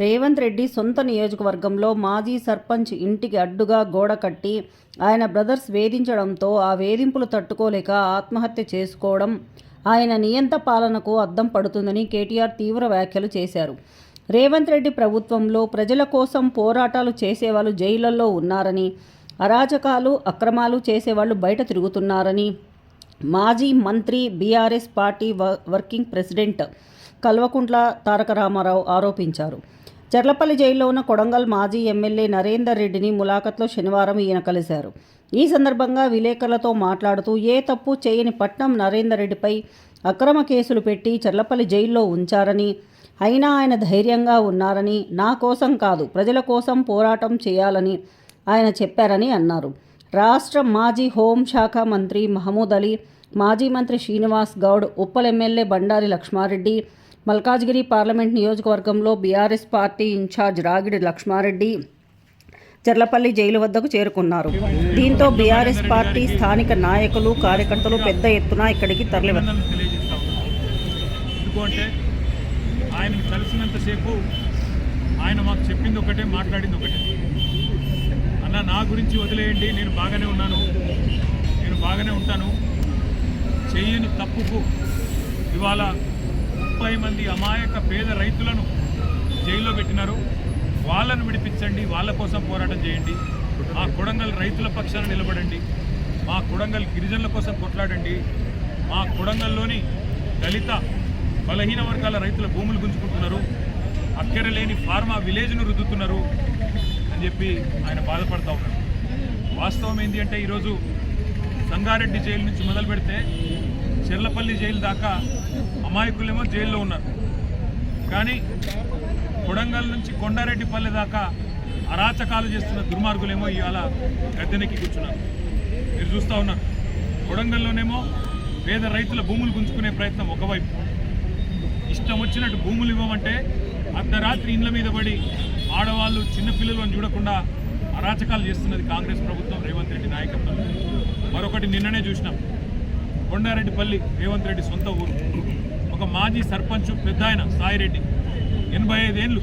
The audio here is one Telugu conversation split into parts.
రేవంత్ రెడ్డి సొంత నియోజకవర్గంలో మాజీ సర్పంచ్ ఇంటికి అడ్డుగా గోడ కట్టి ఆయన బ్రదర్స్ వేధించడంతో ఆ వేధింపులు తట్టుకోలేక ఆత్మహత్య చేసుకోవడం ఆయన నియంత పాలనకు అద్దం పడుతుందని కేటీఆర్ తీవ్ర వ్యాఖ్యలు చేశారు. రేవంత్ రెడ్డి ప్రభుత్వంలో ప్రజల కోసం పోరాటాలు చేసేవాళ్ళు జైళ్ళలో ఉన్నారని అరాచకాలు అక్రమాలు చేసేవాళ్ళు బయట తిరుగుతున్నారని మాజీ మంత్రి బీఆర్ఎస్ పార్టీ వ- వర్కింగ్ ప్రెసిడెంట్ కల్వకుంట్ల తారక రామారావు ఆరోపించారు. చర్లపల్లి జైల్లో ఉన్న కొడంగల్ మాజీ ఎమ్మెల్యే నరేందర్ రెడ్డిని ములాఖత్లో శనివారం ఈయన కలిశారు. ఈ సందర్భంగా విలేకరులతో మాట్లాడుతూ ఏ తప్పు చేయని పట్నం నరేందర్ రెడ్డిపై అక్రమ కేసులు పెట్టి చర్లపల్లి జైల్లో ఉంచారని అయినా ఆయన ధైర్యంగా ఉన్నారని నా కోసం కాదు ప్రజల కోసం పోరాటం చేయాలని ఆయన చెప్పారని అన్నారు. రాష్ట్ర మాజీ హోంశాఖ మంత్రి మహమూద్ అలీ మాజీ మంత్రి శ్రీనివాస్ గౌడ్ ఉప్పల్ ఎమ్మెల్యే బండారి లక్ష్మారెడ్డి మల్కాజ్గిరి పార్లమెంట్ నియోజకవర్గంలో BRS party incharge Ragidi Laxma Reddy Cherlapally jail వద్దకు చేరుకున్నారు. దీంతో బీఆర్ఎస్ పార్టీ స్థానిక నాయకులు కార్యకర్తలు పెద్ద ఎత్తున ఇక్కడికి తరలివచ్చారు అభినందనలు కలిసినంతసేపు ఆయన మాకు చెప్పింది ఒకటే మాట్లాడింది ఒకటే. అన్న నా గురించి వదిలేయండి నేను బాగానే ఉన్నాను. నేను బాగానే ఉంటాను. చెయ్యని తప్పుకు ఇవాళ ముప్పై మంది అమాయక పేద రైతులను జైల్లో పెట్టినారు. వాళ్ళను విడిపించండి వాళ్ళ కోసం పోరాటం చేయండి. మా కొడంగల్ రైతుల పక్షాన నిలబడండి. మా కొడంగల్ గిరిజనుల కోసం కొట్లాడండి. మా కొడంగల్లోని దళిత బలహీన వర్గాల రైతుల భూములు గుంజుకుంటున్నారు. అక్కర లేని ఫార్మా విలేజ్ను రుద్దుతున్నారు అని చెప్పి ఆయన బాధపడతా ఉన్నారు. వాస్తవం ఏంటి అంటే ఈరోజు సంగారెడ్డి జైలు నుంచి మొదలు పెడితే చెర్లపల్లి జైలు దాకా అమాయకులేమో జైల్లో ఉన్నారు. కానీ కొడంగల్ నుంచి కొండారెడ్డిపల్లి దాకా అరాచకాలు చేస్తున్న దుర్మార్గులేమో ఇవాళ గద్దెనెక్కి కూర్చున్నారు. మీరు చూస్తూ ఉన్నారు. కొడంగల్లోనేమో పేద రైతుల భూములు గుంజుకునే ప్రయత్నం ఒకవైపు. ఇష్టం వచ్చినట్టు భూములు ఇవ్వమంటే అర్ధరాత్రి ఇండ్ల మీద పడి ఆడవాళ్ళు చిన్నపిల్లలు అని చూడకుండా అరాచకాలు చేస్తున్నది కాంగ్రెస్ ప్రభుత్వం రేవంత్ రెడ్డి నాయకత్వం మరొకటి నిన్ననే చూసినాం. కొండారెడ్డిపల్లి రేవంత్ రెడ్డి సొంత ఊరు. ఒక మాజీ సర్పంచ్ పెద్ద ఆయన సాయిరెడ్డి. ఎనభై ఐదేళ్ళు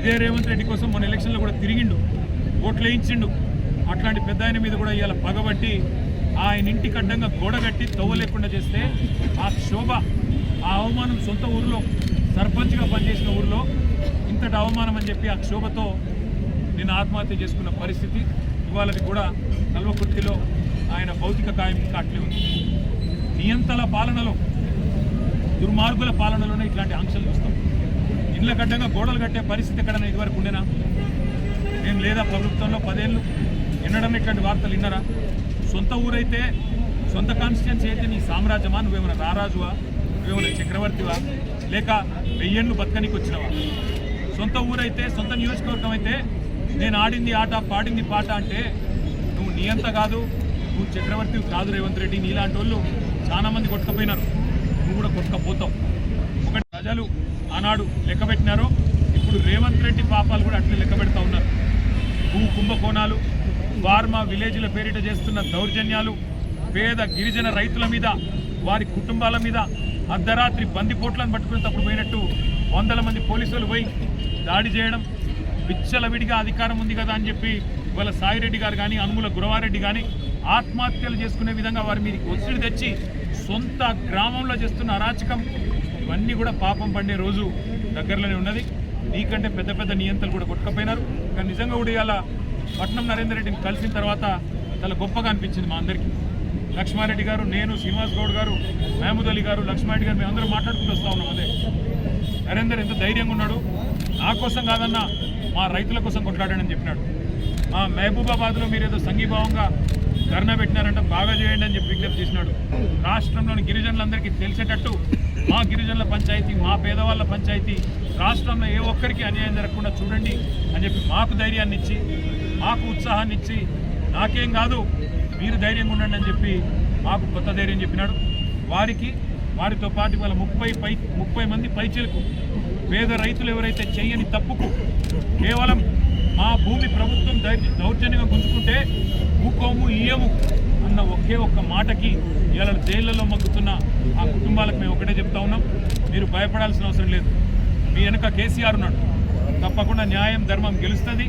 ఇదే రేవంత్ రెడ్డి కోసం మన ఎలక్షన్లో కూడా తిరిగిండు ఓట్లు వేయించిండు. అట్లాంటి పెద్ద ఆయన మీద కూడా ఇవాళ పగబట్టి ఆయన ఇంటికి అడ్డంగా గోడ కట్టి తవ్వ లేకుండా చేస్తే ఆ శోభ ఆ అవమానం సొంత ఊరిలో సర్పంచ్గా పనిచేసిన ఊరిలో ఇంతటి అవమానం అని చెప్పి ఆ క్షోభతో నేను ఆత్మహత్య చేసుకున్న పరిస్థితి. ఇవాళది కూడా కల్వకుర్తిలో ఆయన భౌతిక కాయం కాట్లే ఉంది. నియంతల పాలనలో దుర్మార్గుల పాలనలోనే ఇట్లాంటి ఆంక్షలు చూస్తాం. ఇండ్ల గడ్డంగా గోడలు కట్టే పరిస్థితి ఎక్కడైనా ఇదివరకు ఉండేనా? మేము లేదా ప్రభుత్వంలో పదేళ్ళు? వినడం ఇట్లాంటి వార్తలు విన్నారా? సొంత ఊరైతే సొంత కాన్స్టిట్యున్సీ అయితే నీ సామ్రాజ్యమా? నువ్వేమైనా రారాజువా? నువ్వేమైనా చక్రవర్తివా? లేక వెయ్యేళ్ళు బతకనికి వచ్చినవా? సొంత ఊరైతే సొంత నియోజకవర్గం అయితే నేను ఆడింది ఆట పాడింది పాట అంటే నువ్వు నీ అంత కాదు నువ్వు చక్రవర్తి కాదు రేవంత్ రెడ్డి నీలాంటి వాళ్ళు చాలా మంది కొట్టుకపోయినారు. నువ్వు కూడా కొట్టుకపోతావు. ఒకటి ప్రజలు ఆనాడు లెక్క పెట్టినారు ఇప్పుడు రేవంత్ రెడ్డి పాపాలు కూడా అట్లే లెక్క పెడతా ఉన్నారు. భూ కుంభకోణాలు ఫార్మా విలేజ్ల పేరిట చేస్తున్న దౌర్జన్యాలు పేద గిరిజన రైతుల మీద వారి కుటుంబాల మీద అర్ధరాత్రి బందిపోట్లను పట్టుకుని తప్పుడు పోయినట్టు వందల మంది పోలీసులు పోయి దాడి చేయడం విచ్చలవిడిగా అధికారం ఉంది కదా అని చెప్పి ఇవాళ సాయిరెడ్డి గారు కానీ అనుముల గురవారెడ్డి కానీ ఆత్మహత్యలు చేసుకునే విధంగా వారి మీద ఒత్తిడి తెచ్చి సొంత గ్రామంలో చేస్తున్న అరాచకం. ఇవన్నీ కూడా పాపం పండే రోజు దగ్గరలోనే ఉన్నది. నీకంటే పెద్ద పెద్ద నియంతలు కూడా కొట్టుకపోయినారు. కానీ నిజంగా కూడా ఇవాళ పట్నం నరేందర్ రెడ్డిని కలిసిన తర్వాత చాలా గొప్పగా అనిపించింది మా అందరికీ. లక్ష్మారెడ్డి గారు నేను శ్రీనివాస్ గౌడ్ గారు మహమూద్ అలీ గారు లక్ష్మారెడ్డి గారు మేము అందరూ మాట్లాడుకుంటూ వస్తూ ఉన్నాం అదే. నరేందర్ ఎంత ధైర్యంగా ఉన్నాడు. నా కోసం కాదన్నా మా రైతుల కోసం కొట్లాడాడని చెప్పినాడు. మా మహబూబాబాద్లో మీరు ఏదో సంఘీభావంగా ధర్నా పెట్టినారంటే బాగా చేయండి అని చెప్పి విజ్ఞప్తి చేసినాడు. రాష్ట్రంలోని గిరిజనులందరికీ తెలిసేటట్టు మా గిరిజనుల పంచాయతీ మా పేదవాళ్ళ పంచాయతీ రాష్ట్రంలో ఏ ఒక్కరికి అన్యాయం జరగకుండా చూడండి అని చెప్పి మాకు ధైర్యాన్ని ఇచ్చి మాకు ఉత్సాహాన్ని ఇచ్చి నాకేం కాదు మీరు ధైర్యంగా ఉండండి అని చెప్పి మాకు కొత్త ధైర్యం చెప్పినాడు. వారికి వారితో పాటు వాళ్ళ ముప్పై పై ముప్పై మంది పైచీలకు పేద రైతులు ఎవరైతే చేయని తప్పుకు కేవలం భూమి ప్రభుత్వం దౌర్జన్యంగా గుంజుకుంటే ఊకోము ఇయ్యము అన్న ఒకే ఒక్క మాటకి ఇవాళ జైళ్ళలో మగ్గుతున్న ఆ కుటుంబాలకు మేము ఒకటే చెప్తా ఉన్నాం. మీరు భయపడాల్సిన అవసరం లేదు. మీ వెనుక కేసీఆర్ ఉన్నాడు. తప్పకుండా న్యాయం ధర్మం గెలుస్తుంది.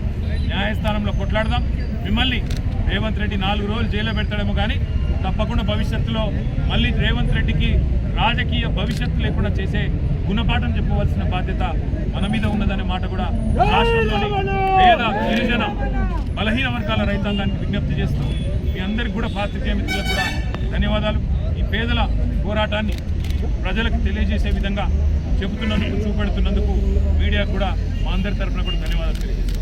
న్యాయస్థానంలో కొట్లాడదాం. మిమ్మల్ని రేవంత్ రెడ్డి నాలుగు రోజులు జైల్లో పెడతాడేమో కానీ తప్పకుండా భవిష్యత్తులో మళ్ళీ రేవంత్ రెడ్డికి రాజకీయ భవిష్యత్తు లేకుండా చేసే గుణపాఠం చెప్పవలసిన బాధ్యత మన మీద ఉన్నదనే మాట కూడా రాష్ట్రంలోని పేద గిరిజన బలహీన వర్గాల రైతాంగానికి విజ్ఞప్తి చేస్తూ మీ అందరికి కూడా పాత్రికేయ మిత్రులకు కూడా ధన్యవాదాలు ఈ పేదల పోరాటాన్ని ప్రజలకు తెలియజేసే విధంగా చెబుతున్నందుకు చూపెడుతున్నందుకు మీడియా కూడా మా అందరి తరఫున కూడా ధన్యవాదాలు తెలియజేస్తాను